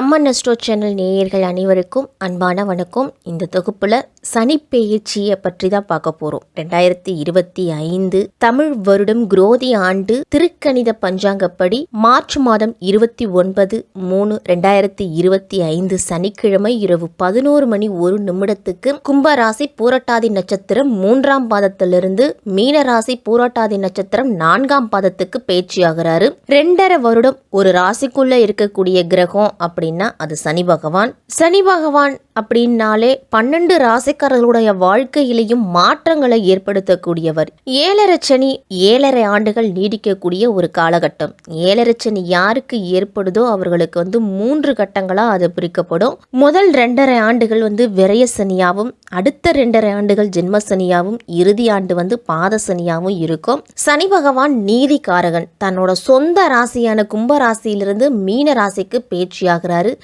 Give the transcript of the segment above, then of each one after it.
அம்மன் நெஸ்டோ channel நேயர்கள் அனைவருக்கும் அன்பான வணக்கம். இந்த தொகுப்புல சனிப்பெயர்ச்சியை பற்றி தான் பார்க்க போறோம். ரெண்டாயிரத்தி இருபத்தி ஐந்து தமிழ் வருடம் குரோதி ஆண்டு திருக்கணித பஞ்சாங்கப்படி மார்ச் மாதம் இருபத்தி ஒன்பது மூணு ரெண்டாயிரத்தி இருபத்தி ஐந்து சனிக்கிழமை இரவு பதினோரு மணி ஒரு நிமிடத்துக்கு கும்பராசி பூரட்டாதி நட்சத்திரம் மூன்றாம் பாதத்திலிருந்து மீனராசி பூரட்டாதி நட்சத்திரம் நான்காம் பாதத்துக்கு பேச்சியாகிறாரு ரெண்டரை வருடம் ஒரு ராசிக்குள்ள இருக்கக்கூடிய கிரகம் அப்படின்னா அது சனி பகவான். சனி பகவான் அப்படின்னாலே பன்னெண்டு ராசி ராசிக்காரர்களுடைய வாழ்க்கையிலையும் மாற்றங்களை ஏற்படுத்தக்கூடியவர். ஏழரை சனி ஏழரை ஆண்டுகள் நீடிக்கக்கூடிய ஒரு காலகட்டம். ஏழரை சனி யாருக்கு ஏற்படுதோ அவர்களுக்கு வந்து மூன்று கட்டங்களாக அது பிரிக்கப்படும். முதல் ரெண்டரை ஆண்டுகள் வந்து விரய சனியாகவும் அடுத்த ரெண்டரை ஆண்டுகள் ஜென்ம சனியாவும் இறுதி ஆண்டு வந்து பாத சனியாகவும் இருக்கும். சனி பகவான் நீதிக்காரகன். தன்னோட சொந்த ராசியான கும்ப ராசியிலிருந்து மீன ராசிக்கு பேச்சியாகிறாரு.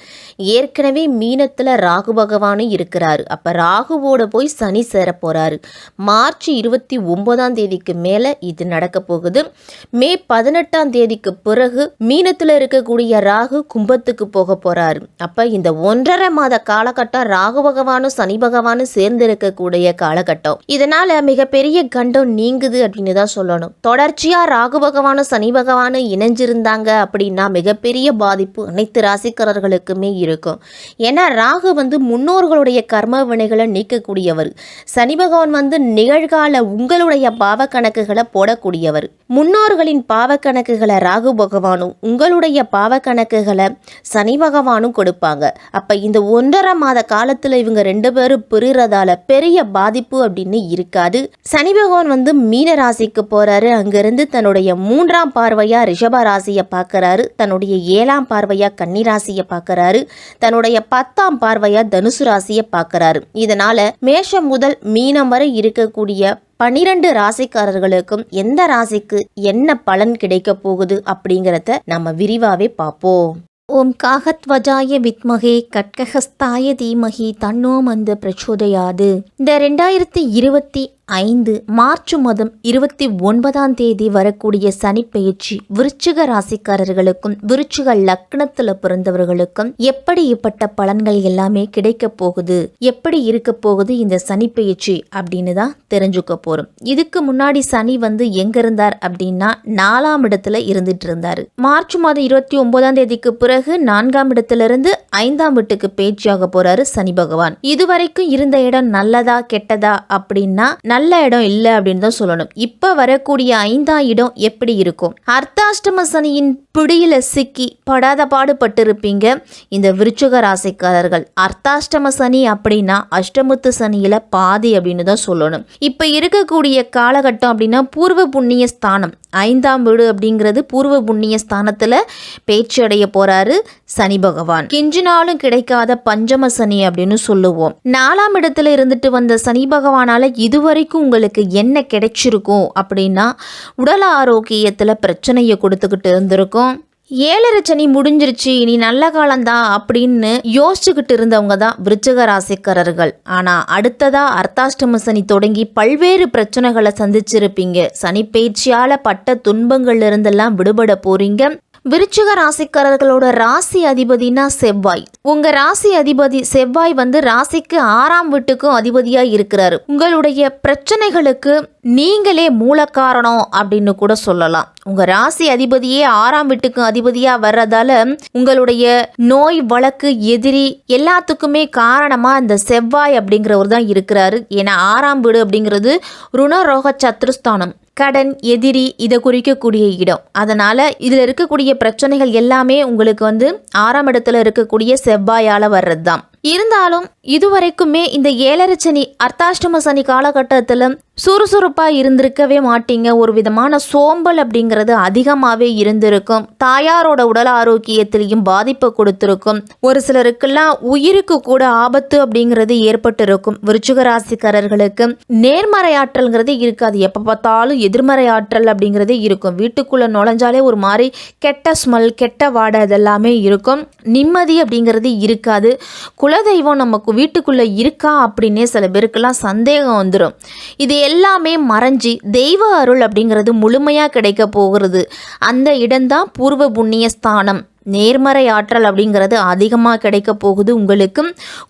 ஏற்கனவே மீனத்தில் ராகு பகவானும் இருக்கிறாரு. அப்போ ராகு ராகுவோட போய் சனி சேர போறாரு. மார்ச் இருபத்தி ஒன்பதாம் தேதிக்கு மேலே இது நடக்க போகுது. மே பதினெட்டாம் தேதிக்கு பிறகு மீனத்தில் இருக்கக்கூடிய ராகு கும்பத்துக்கு போக போறாரு. அப்போ இந்த ஒன்றரை மாத காலகட்டம் ராகு பகவானும் சனி பகவானும் சேர்ந்து இருக்கக்கூடிய காலகட்டம். இதனால் மிகப்பெரிய கண்டம் நீங்குது அப்படின்னு தான் சொல்லணும். தொடர்ச்சியாக ராகு பகவானும் சனி பகவானும் இணைஞ்சிருந்தாங்க அப்படின்னா மிகப்பெரிய பாதிப்பு அனைத்து ராசிக்காரர்களுக்குமே இருக்கும். ஏன்னா ராகு வந்து முன்னோர்களுடைய கர்ம வினைகளை நீக்கக்கூடியவர் சனி பகவான் வந்து நிகழ்கால உங்களுடைய பாவ கணக்குகளை போடக்கூடியவர். முன்னோர்களின் பாவ கணக்குகளை ராகு பகவானும் உங்களுடைய பாவ கணக்குகளை சனி பகவானும் கொடுப்பாங்க. அப்ப இந்த ஒன்றரை மாத காலத்துல இவங்க ரெண்டு பேரும் பிரிறதால பெரிய பாதிப்பு அப்படின்னு இருக்காது. சனி பகவான் வந்து மீன ராசிக்கு போறாரு. அங்கிருந்து தன்னுடைய மூன்றாம் பார்வையா ரிஷப ராசியை பார்க்கறாரு. தன்னுடைய ஏழாம் பார்வையா கன்னி ராசியை பார்க்கறாரு. தன்னுடைய பத்தாம் பார்வையா தனுசு ராசியை பார்க்கறாரு. இதனால மேஷம் முதல் மீனம் வரை இருக்கக்கூடிய பனிரெண்டு ராசிக்காரர்களுக்கும் எந்த ராசிக்கு என்ன பலன் கிடைக்க போகுது அப்படிங்கிறத நம்ம விரிவாவே பார்ப்போம். ஓம் காகத்வஜாய வித்மகே கட்கஹஸ்தாய தீமகி தன்னோ மந்த பிரச்சோதயாது. இந்த ரெண்டாயிரத்தி இருபத்தி ஐந்து மார்ச் மாதம் இருபத்தி ஒன்பதாம் தேதி வரக்கூடிய சனிப்பெயர்ச்சி விருச்சிக ராசிக்காரர்களுக்கும் விருச்சிக லக்னத்துல பிறந்தவர்களுக்கும் எப்படிப்பட்ட பலன்கள் எல்லாமே கிடைக்க போகுது? எப்படி இருக்க போகுது இந்த சனிப்பெயர்ச்சி அப்படின்னு தான் தெரிஞ்சுக்க போறோம். இதுக்கு முன்னாடி சனி வந்து எங்க இருந்தார் அப்படின்னா நாலாம் இடத்துல இருந்துட்டு இருந்தாரு. மார்ச் மாதம் இருபத்தி ஒன்பதாம் தேதிக்கு பிறகு நான்காம் இடத்துல இருந்து ஐந்தாம் வீட்டுக்கு பேச்சியாக போறாரு சனி பகவான். இதுவரைக்கும் இருந்த இடம் நல்லதா கெட்டதா அப்படின்னா நல்ல இடம் இல்லை அப்படின்னு தான் சொல்லணும். இப்போ வரக்கூடிய ஐந்தாம் இடம் எப்படி இருக்கும்? அர்த்தாஷ்டம சனியின் பிடியில சிக்கி படாத பாடுபட்டு இருப்பீங்க இந்த விருச்சுக ராசிக்காரர்கள் அர்த்தாஷ்டம சனி அப்படின்னா அஷ்டமத்து சனியில பாதி அப்படின்னு தான் சொல்லணும். இப்போ இருக்கக்கூடிய காலகட்டம் அப்படின்னா பூர்வ புண்ணிய ஸ்தானம். ஐந்தாம் வீடு அப்படிங்கிறது பூர்வ புண்ணிய ஸ்தானத்துல பேச்சு அடைய போறாரு சனி பகவான். கிஞ்சு நாளும் கிடைக்காத பஞ்சம சனி அப்படின்னு சொல்லுவோம். நாலாம் இடத்துல இருந்துட்டு வந்த சனி பகவானால இதுவரைக்கும் உங்களுக்கு என்ன கிடைச்சிருக்கும் அப்படின்னா உடல் ஆரோக்கியத்துல பிரச்சனையை கொடுத்துக்கிட்டு இருந்திருக்கும். ஏழரை சனி முடிஞ்சிருச்சு இனி நல்ல காலம்தான் அப்படின்னு யோசிச்சுக்கிட்டு இருந்தவங்க தான் விருச்சக ராசிக்காரர்கள். ஆனால் அடுத்ததாக அர்த்தாஷ்டம சனி தொடங்கி பல்வேறு பிரச்சனைகளை சந்திச்சிருப்பீங்க. சனி பயிற்சியால் பட்ட துன்பங்கள்ல இருந்தெல்லாம் விடுபட போறீங்க. விருச்சிக ராசிக்காரர்களோட ராசி அதிபதினா செவ்வாய். உங்க ராசி அதிபதி செவ்வாய் வந்து ராசிக்கு ஆறாம் வீட்டுக்கும் அதிபதியா இருக்கிறாரு. உங்களுடைய பிரச்சனைகளுக்கு நீங்களே மூல காரணம் அப்படின்னு கூட சொல்லலாம். உங்க ராசி அதிபதியே ஆறாம் வீட்டுக்கும் அதிபதியா வர்றதால உங்களுடைய நோய் வழக்கு எதிரி எல்லாத்துக்குமே காரணமா இந்த செவ்வாய் அப்படிங்கிறவர் தான் இருக்கிறாரு. ஏன்னா ஆறாம் வீடு அப்படிங்கிறது ருணரோக சத்ருஸ்தானம். கடன் எதிரி இதை குறிக்கக்கூடிய இடம். அதனால் இதில் இருக்கக்கூடிய பிரச்சனைகள் எல்லாமே உங்களுக்கு வந்து ஆறாம் இடத்துல இருக்கக்கூடிய செவ்வாயால் வர்றது தான் இருந்தாலும் இதுவரைக்குமே இந்த ஏழரை சனி அர்த்தாஷ்டம சனி காலகட்டத்தில் சுறுசுறுப்பாக இருந்திருக்கவே மாட்டீங்க. ஒரு விதமான சோம்பல் அப்படிங்கிறது அதிகமாகவே இருந்திருக்கும். தாயாரோட உடல் ஆரோக்கியத்திலையும் பாதிப்பை கொடுத்துருக்கும். ஒரு சிலருக்கெல்லாம் உயிருக்கு கூட ஆபத்து அப்படிங்கிறது ஏற்பட்டிருக்கும். விருச்சிக ராசிக்காரர்களுக்கு நேர்மறை ஆற்றல்ங்கிறது இருக்காது. எப்போ பார்த்தாலும் எதிர்மறை ஆற்றல் அப்படிங்கிறதே இருக்கும். வீட்டுக்குள்ளே நுழைஞ்சாலே ஒரு மாதிரி கெட்ட ஸ்மெல் கெட்ட வாடை இதெல்லாமே இருக்கும். நிம்மதி அப்படிங்கிறது இருக்காது. குலதெய்வம் நமக்கு வீட்டுக்குள்ளே இருக்கா அப்படின்னே சில பேருக்கெல்லாம் சந்தேகம் வந்துடும் இது எல்லாமே மறைஞ்சி தெய்வ அருள் அப்படிங்கிறது முழுமையாக கிடைக்க போகிறது. அந்த இடம்தான் பூர்வ புண்ணிய ஸ்தானம் நேர்மறை ஆற்றல் அப்படிங்கிறது அதிகமாக கிடைக்க போகுது உங்களுக்கு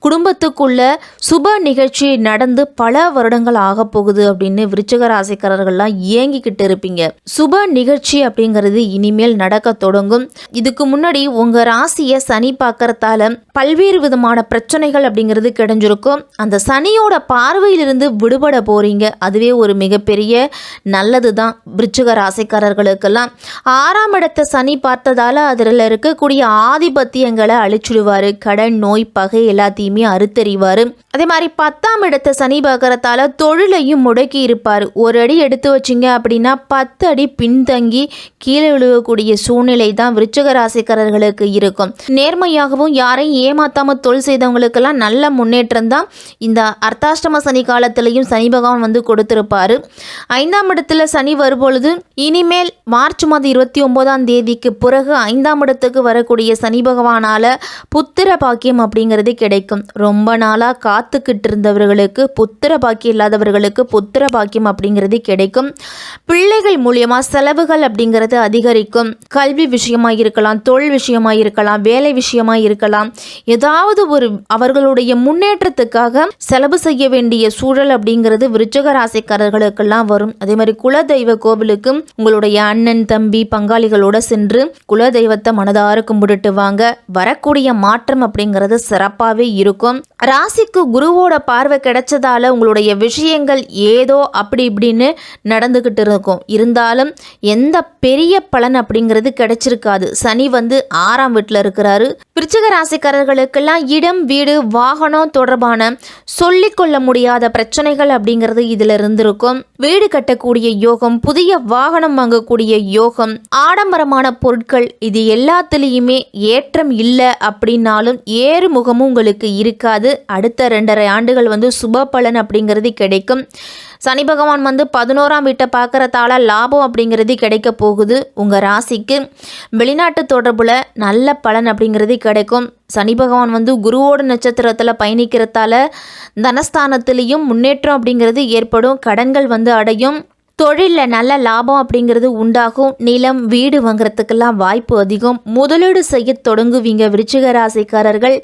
குடும்பத்துக்குள்ள சுப நிகழ்ச்சி நடந்து பல வருடங்கள் ஆக போகுது அப்படின்னு விருச்சக ராசிக்காரர்கள்லாம் ஏங்கிக்கிட்டு இருப்பீங்க. சுப நிகழ்ச்சி அப்படிங்கிறது இனிமேல் நடக்க தொடங்கும். இதுக்கு முன்னாடி உங்க ராசியை சனி பார்க்கறதால பல்வேறு விதமான பிரச்சனைகள் அப்படிங்கிறது கிடைஞ்சிருக்கும். அந்த சனியோட பார்வையிலிருந்து விடுபட போறீங்க. அதுவே ஒரு மிகப்பெரிய நல்லது தான் விருச்சிக ராசிக்காரர்களுக்கெல்லாம். ஆறாம் இடத்தை சனி பார்த்ததால அதில் இருக்க இருக்கக்கூடிய ஆதிபத்தியங்களை அழிச்சுடுவார். கடன் நோய் பகை எல்லாத்தையுமே அறுத்தறிவார். அதே மாதிரி பத்தாம் இடத்தை சனி பார்க்கறதால தொழிலையும் முடக்கி இருப்பார். ஒரு அடி எடுத்து வச்சிங்க அப்படின்னா பத்து அடி பின்தங்கி கீழே விழுகக்கூடிய சூழ்நிலை தான் விருச்சக ராசிக்காரர்களுக்கு இருக்கும். நேர்மையாகவும் யாரையும் ஏமாத்தாமல் தொழில் செய்தவங்களுக்கெல்லாம் நல்ல முன்னேற்றம் தான் இந்த அர்த்தாஷ்டம சனி காலத்திலையும் சனி பகவான் வந்து கொடுத்திருப்பாரு. ஐந்தாம் இடத்துல சனி வரும்பொழுது இனிமேல் மார்ச் மாதம் இருபத்தி ஒன்பதாம் தேதிக்கு பிறகு ஐந்தாம் இடத்துக்கு வரக்கூடிய சனி பகவானால புத்திர பாக்கியம் அப்படிங்கிறது கிடைக்கும். ரொம்ப நாளாக காத்துக்கிட்டு இருந்தவர்களுக்கு புத்திர பாக்கியம் இல்லாதவர்களுக்கு புத்திர பாக்கியம் அப்படிங்கிறது கிடைக்கும். பிள்ளைகள் மூலியமாக செலவுகள் அப்படிங்கிறது அதிகரிக்கும். கல்வி விஷயமா இருக்கலாம் தொழில் விஷயமா இருக்கலாம் வேலை விஷயமா இருக்கலாம். ஏதாவது ஒரு அவர்களுடைய முன்னேற்றத்துக்காக செலவு செய்ய வேண்டிய சூழல் அப்படிங்கிறது விருச்சக ராசிக்காரர்களுக்கெல்லாம் வரும். அதே மாதிரி குலதெய்வ கோவிலுக்கும் உங்களுடைய அண்ணன் தம்பி பங்காளிகளோட சென்று குலதெய்வத்தை மனதார கும்பிட்டுட்டு வாங்க. வரக்கூடிய மாற்றம் அப்படிங்கிறது சிறப்பாகவே இருக்கும். ராசிக்கு குருவோட பார்வை கிடைச்சதால உங்களுடைய விஷயங்கள் ஏதோ அப்படி இப்படின்னு நடந்துக்கிட்டு இருக்கும். இருந்தாலும் எந்த பெரிய பலன் அப்படிங்கிறது கிடைச்சிருக்காது. சனி வந்து ஆறாம் வீட்டில் இருக்கிறாரு. விருச்சிக ராசிக்காரர்களுக்கெல்லாம் இடம் வீடு வாகனம் தொடர்பான சொல்லிக்கொள்ள முடியாத பிரச்சனைகள் அப்படிங்கிறது இதில் இருந்திருக்கும். வீடு கட்டக்கூடிய யோகம் புதிய வாகனம் வாங்கக்கூடிய யோகம் ஆடம்பரமான பொருட்கள் இது எல்லாத்துலேயுமே ஏற்றம் இல்லை அப்படின்னாலும் ஏறுமுகமும் உங்களுக்கு இருக்காது. அடுத்த ரெண்டரை ஆண்டுகள் வந்து சுப பலன் அப்படிங்கிறது கிடைக்கும். சனி பகவான் வந்து பதினோராம் வீட்டை பார்க்கறதால லாபம் அப்படிங்கிறது கிடைக்க போகுது. உங்கள் ராசிக்கு வெளிநாட்டு தொடர்பில் நல்ல பலன் அப்படிங்கிறது கிடைக்கும். சனி பகவான் வந்து குருவோட நட்சத்திரத்தில் பயணிக்கிறதால தனஸ்தானத்துலேயும் முன்னேற்றம் அப்படிங்கிறது ஏற்படும். கடன்கள் வந்து அடையும். தொழிலில் நல்ல லாபம் அப்படிங்கிறது உண்டாகும். நிலம் வீடு வாங்குறதுக்கெல்லாம் வாய்ப்பு அதிகம். முதலீடு செய்ய தொடங்குவீங்க விருச்சிக ராசிக்காரர்கள்.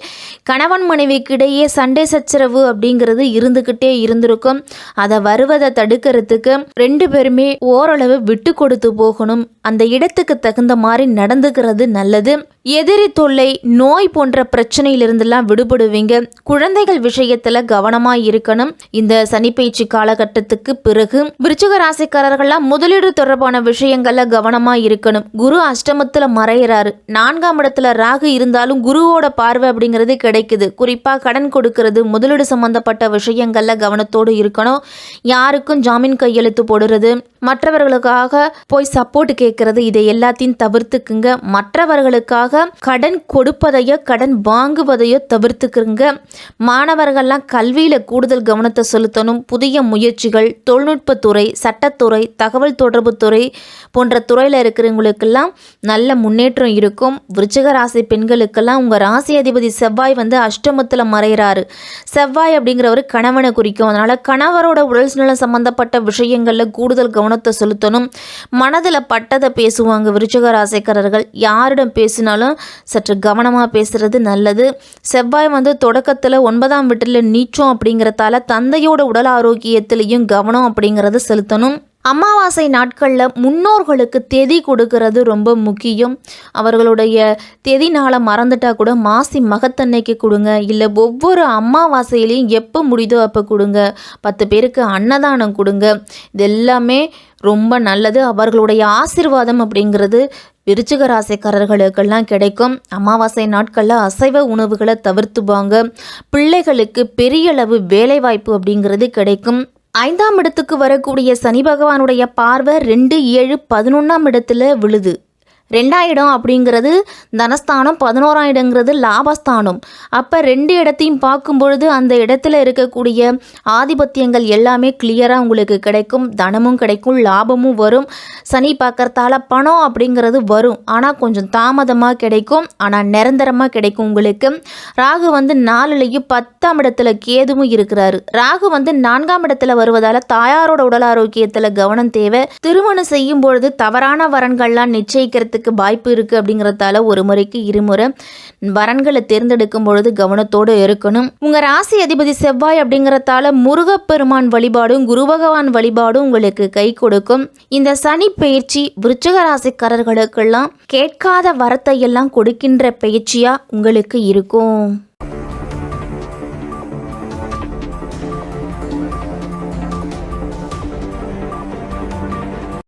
கணவன் மனைவிக்கு இடையே சண்டை சச்சரவு அப்படிங்கிறது இருந்துக்கிட்டே இருந்திருக்கும். அதை வருவதை தடுக்கிறதுக்கு ரெண்டு பேருமே ஓரளவு விட்டு கொடுத்து போகணும். அந்த இடத்துக்கு தகுந்த மாதிரி நடந்துக்கிறது நல்லது. எதிரி தொல்லை நோய் போன்ற பிரச்சனையிலிருந்தெல்லாம் விடுபடுவீங்க. குழந்தைகள் விஷயத்தில் கவனமாக இருக்கணும். இந்த சனிப்பயிற்சி காலகட்டத்துக்கு பிறகு விருச்சிக ராசிக்காரர்கள்லாம் முதலீடு தொடர்பான விஷயங்கள்ல கவனமா இருக்கணும். குரு அஷ்டமத்துல மறையிறாரு. நான்காம் இடத்துல ராகு இருந்தாலும் குருவோட பார்வை அப்படிங்கிறது கிடைக்குது. குறிப்பா கடன் கொடுக்கிறது முதலீடு சம்பந்தப்பட்ட விஷயங்கள்ல கவனத்தோடு இருக்கணும். யாருக்கும் ஜாமீன் கையெழுத்து போடுறது மற்றவர்களுக்காக போய் சப்போர்ட் கேட்கறது இதை எல்லாத்தையும் தவிர்த்துக்குங்க. மற்றவர்களுக்காக கடன் கொடுப்பதையோ கடன் வாங்குவதையோ தவிர்த்துக்குங்க. மாணவர்கள்லாம் கல்வியில கூடுதல் கவனத்தை செலுத்தணும். புதிய முயற்சிகள் தொழில்நுட்பத்துறை சட்ட சட்டத்துறை தகவல் தொடர்பு துறை போன்ற துறையில் இருக்கிறவங்களுக்கெல்லாம் நல்ல முன்னேற்றம் இருக்கும். விருச்சிக ராசி பெண்களுக்கெல்லாம் உங்கள் ராசி அதிபதி செவ்வாய் வந்து அஷ்டமத்தில் மறைகிறாரு செவ்வாய் அப்படிங்கிறவர் கணவனை குறிக்கும். அதனால் கணவரோட உடல் நலம் சம்மந்தப்பட்ட விஷயங்களில் கூடுதல் கவனத்தை செலுத்தணும். மனதில் பட்டதை பேசுவாங்க விருச்சிக ராசிக்காரர்கள். யாரிடம் பேசினாலும் சற்று கவனமாக பேசுகிறது நல்லது. செவ்வாய் வந்து தொடக்கத்தில் ஒன்பதாம் வீட்டில் நீச்சம் அப்படிங்கிறதால தந்தையோட உடல் ஆரோக்கியத்திலையும் கவனம் அப்படிங்கிறத செலுத்தணும். அமாவாசை நாட்களில் முன்னோர்களுக்கு தெதி கொடுக்கறது ரொம்ப முக்கியம். அவர்களுடைய தேதி நாளை மறந்துட்டா கூட மாசி மகத்தன்னைக்கு கொடுங்க. இல்லை ஒவ்வொரு அமாவாசையிலையும் எப்போ முடியுதோ அப்போ கொடுங்க. பத்து பேருக்கு அன்னதானம் கொடுங்க. இது எல்லாமே ரொம்ப நல்லது. அவர்களுடைய ஆசிர்வாதம் அப்படிங்கிறது விருச்சிக ராசிக்காரர்களுக்கெல்லாம் கிடைக்கும். அமாவாசை நாட்களில் அசைவ உணவுகளை தவிர்த்துவாங்க பிள்ளைகளுக்கு பெரிய அளவு வேலைவாய்ப்பு அப்படிங்கிறது கிடைக்கும். ஐந்தாம் இடத்துக்கு வரக்கூடிய சனி பகவானுடைய பார்வை ரெண்டு ஏழு பதினொன்றாம் இடத்துல விழுது. ரெண்டாயிடம் அப்படிங்கிறது தனஸ்தானம் பதினோராம் இடங்கிறது லாபஸ்தானம். அப்போ ரெண்டு இடத்தையும் பார்க்கும் பொழுது அந்த இடத்துல இருக்கக்கூடிய ஆதிபத்தியங்கள் எல்லாமே கிளியராக உங்களுக்கு கிடைக்கும். தனமும் கிடைக்கும் லாபமும் வரும். சனி பார்க்கறதால பணம் அப்படிங்கிறது வரும். ஆனால் கொஞ்சம் தாமதமாக கிடைக்கும். ஆனால் நிரந்தரமாக கிடைக்கும் உங்களுக்கு. ராகு வந்து நாலுலேயும் பத்து பத்தாம் இடத்துல கேதுவும் இருக்கிறாரு. ராகு வந்து நான்காம் இடத்துல வருவதால தாயாரோட உடல் ஆரோக்கியத்துல கவனம் தேவை. திருமணம் செய்யும் பொழுது தவறான வரன்கள்லாம் நிச்சயிக்கிறதுக்கு வாய்ப்பு இருக்கு அப்படிங்கறதால ஒரு முறைக்கு இருமுறை வரன்களை தேர்ந்தெடுக்கும் பொழுது கவனத்தோடு இருக்கணும். உங்க ராசி அதிபதி செவ்வாய் அப்படிங்கறதால முருகப்பெருமான் வழிபாடும் குரு பகவான் வழிபாடும் உங்களுக்கு கை கொடுக்கும். இந்த சனி பயிற்சி விருச்சிக ராசிக்காரர்களுக்கெல்லாம் கேட்காத வரத்தை எல்லாம் கொடுக்கின்ற பயிற்சியா உங்களுக்கு இருக்கும்.